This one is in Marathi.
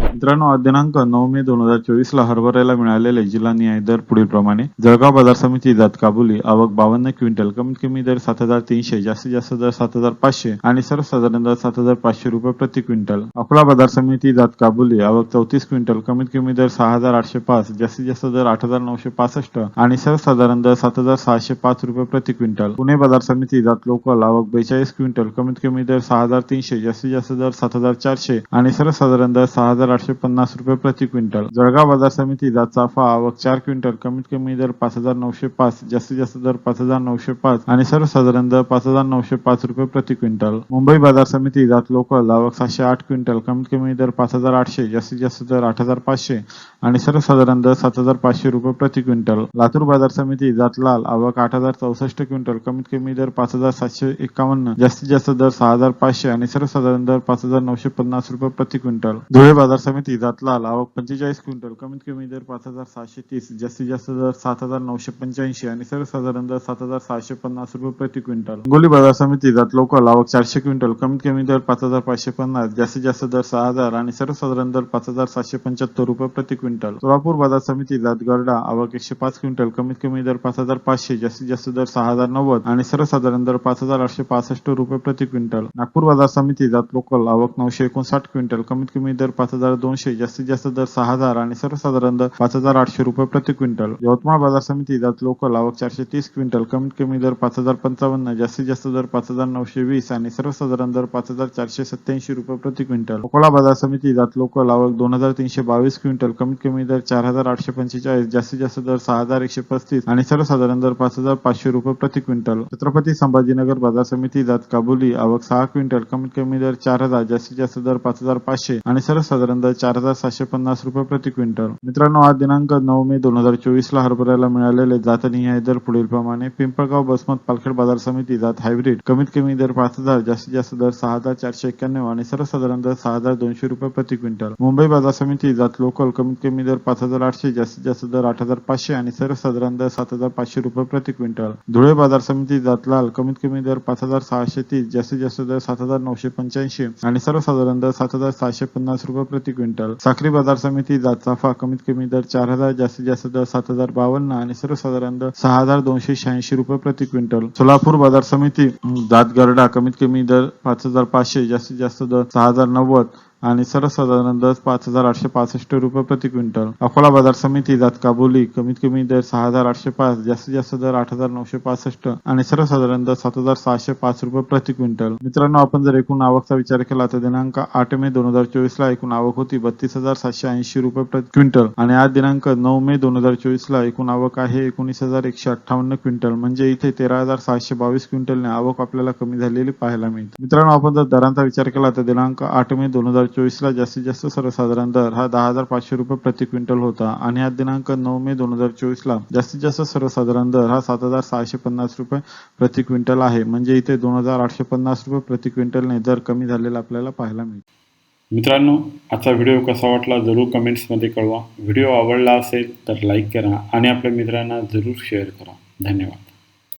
मित्रांनो आज दिनांक नऊ मे दोन हजार चोवीस ला हरभऱ्याला मिळालेले जिल्हा न्याय दर पुढील प्रमाणे जळगाव बाजार समिती जात काबुली आवक बावन्न क्विंटल कमीत कमी दर सात हजार तीनशे जास्तीत जास्त दर सात हजार पाचशे आणि सर्वसाधारण दर सात हजार पाचशे रुपये प्रति क्विंटल. अकोला बाजार समिती जात काबुली आवक चौतीस क्विंटल कमीत कमी दर सहा हजार आठशे पाच जास्तीत जास्त दर आठ हजार नऊशे पासष्ट आणि सर्वसाधारण दर सात हजार सहाशे पाच रुपये प्रति क्विंटल. पुणे बाजार समिती जात लोकल आवक बेचाळीस क्विंटल कमीत कमी दर सहा हजार तीनशे जास्तीत जास्त दर सात हजार चारशे आणि सर्वसाधारण दर सहा हजार हजार आठशे पन्नास रुपये प्रति क्विंटल. जळगाव बाजार समितीचा चाफा आवक चार क्विंटल. कमीत कमी दर पाच हजार नऊशे पाच जास्तीत जास्त दर पाच हजार नऊशे पाच आणि सर्वसाधारण दर पाच हजार नऊशे पाच रुपये प्रति क्विंटल. मुंबई बाजार समिती जात लोकल आवक सातशे आठ क्विंटल. कमीत कमी दर पाच हजार आठशे जास्तीत जास्त दर आठ हजार पाचशे आणि सर्वसाधारण दर सात हजार पाचशे रुपये प्रति क्विंटल. लातूर बाजार समिती जात लाल आवक आठ हजार चौसष्ट क्विंटल. कमीत कमी दर पाच हजार सातशे एकावन्न जास्तीत जास्त दर सहा हजार पाचशे आणि सर्वसाधारण दर पाच हजार नऊशे पन्नास रुपये प्रति क्विंटल. धुळे बाजार समिती जात लाल आवक पंचेचाळीस क्विंटल कमीत कमी दर पाच हजार सहाशे तीस जास्तीत जास्त दर सात हजार नऊशे पंच्याऐंशी आणि सर्वसाधारण दर सात हजार सहाशे पन्नास रुपये प्रति क्विंटल. गोली बाजार समिती जात लोकल आवक चारशे क्विंटल कमीत कमी दर पाच हजार पाचशे पन्नास जास्तीत जास्त दर सहा हजार आणि सर्वसाधारण दर पाच हजार सातशे पंच्याहत्तर रुपये प्रति क्विंटल. सोलापूर बाजार समिती जात गरडा. आवक एकशे पाच क्विंटल कमीत कमी दर पाच हजार पाचशे जास्तीत जास्त दर सहा हजार नव्वद आणि सर्वसाधारण दर पाच हजार आठशे पासष्ट रुपये प्रति क्विंटल. नागपूर बाजार समिती जात लोकल आवक नऊशे एकोणसाठ क्विंटल कमीत कमी दर पाच हजार दोनशे जास्तीत जास्त दर सहा हजार आणि सर्वसाधारण दर पाच हजार आठशे रुपये प्रति क्विंटल. यवतमाळ बाजार समिती जात लोकल आवक चारशे तीस क्विंटल कमीत कमी दर पाच हजार पंचावन्न जास्तीत जास्त दर पाच हजार नऊशे वीस आणि सर्वसाधारण दर पाच हजार चारशे सत्याऐंशी रुपये प्रति क्विंटल. अकोला बाजार समिती जात लोकल आवक दोन हजार तीनशे बावीस क्विंटल कमीत कमी दर चार हजार आठशे पंचेचाळीस जास्तीत जास्त दर सहा हजार एकशे पस्तीस आणि सर्वसाधारण दर पाच हजार पाचशे रुपये प्रति क्विंटल. छत्रपती संभाजीनगर बाजार समिती जात काबुली आवक सहा क्विंटल कमीत कमी दर चार हजार जास्तीत जास्त दर पाच हजार पाचशे आणि सर्वसाधारण साधारणतः चार हजार सातशे पन्नास रुपये प्रति क्विंटल. मित्रांनो आज दिनांक नऊ मे दोन हजार चोवीस ला हरभऱ्याला मिळालेले जातनिहाय दर पुढील प्रमाणे पिंपळगाव बसमत पालखेड बाजार समिती जात हायब्रिड. कमीत कमी दर पाच हजार जास्तीत जास्त दर सहा हजार चारशे एक्क्याण्णव आणि सर्वसाधारण दर सहा हजार दोनशे रुपये प्रति क्विंटल. मुंबई बाजार समिती जात लोकल कमीत कमी दर पाच हजार आठशे जास्तीत जास्त दर आठ हजार पाचशे आणि सर्वसाधारण दर सात हजार पाचशे रुपये प्रति क्विंटल. धुळे बाजार समिती जात लाल कमीत कमी दर पाच हजार सहाशे तीस जास्तीत जास्त दर सात हजार नऊशे पंच्याऐंशी आणि सर्वसाधारण दर सात हजार सहाशे पन्नास रुपये प्रति क्विंटल. साखरी बाजार समिती जात चाफा कमीत कमी दर चार हजार जास्तीत जास्त दर सात हजार बावन्न आणि सर्वसाधारण दर सहा हजार दोनशे शहाऐंशी रुपये प्रति क्विंटल. सोलापूर बाजार समिती जात गरडा कमीत कमी दर पाच हजार पाचशे जास्तीत जास्त दर सहा हजार नव्वद आणि सर्वसाधारण दर पाच हजार आठशे पासष्ट रुपये प्रति क्विंटल. अकोला बाजार समिती जात काबुली कमीत कमी दर सहा हजार आठशे पाच जास्तीत जास्त दर आठ हजार नऊशे पासष्ट आणि सर्वसाधारण दर सात हजार सहाशे पाच रुपये प्रति क्विंटल. मित्रांनो आपण जर एकूण आवकचा विचार केला तर दिनांक आठ मे दोन हजार चोवीस ला एकूण आवक होती बत्तीस हजार सातशे ऐंशी रुपये प्रति क्विंटल आणि आज दिनांक नऊ मे दोन हजार चोवीस ला एकूण आवक आहे एकोणीस हजार एकशे अठ्ठावन्न क्विंटल. म्हणजे इथे तेरा हजार सहाशे बावीस क्विंटलने आवक आपल्याला कमी झालेली पाहायला मिळते. मित्रांनो आपण जर दरांचा विचार केला तर दिनांक आठ मे दोन हजार हजार चोवीसला जास्तीत जास्त सर्वसाधारण दर हा दहा हजार पाचशे रुपये प्रति क्विंटल होता. आणि हा दिनांक नऊ मे दोन हजार चोवीस ला जास्तीत जास्त सर्वसाधारण दर हा सात हजार सहाशे पन्नास रुपये प्रति क्विंटल आहे. म्हणजे इथे दोन हजार आठशे पन्नास रुपये प्रति क्विंटलने दर कमी झालेला आपल्याला पाहायला मिळतो. मित्रांनो आजचा व्हिडिओ कसा वाटला जरूर कमेंट्समध्ये कळवा. व्हिडिओ आवडला असेल तर लाईक करा आणि आपल्या मित्रांना जरूर शेअर करा. धन्यवाद.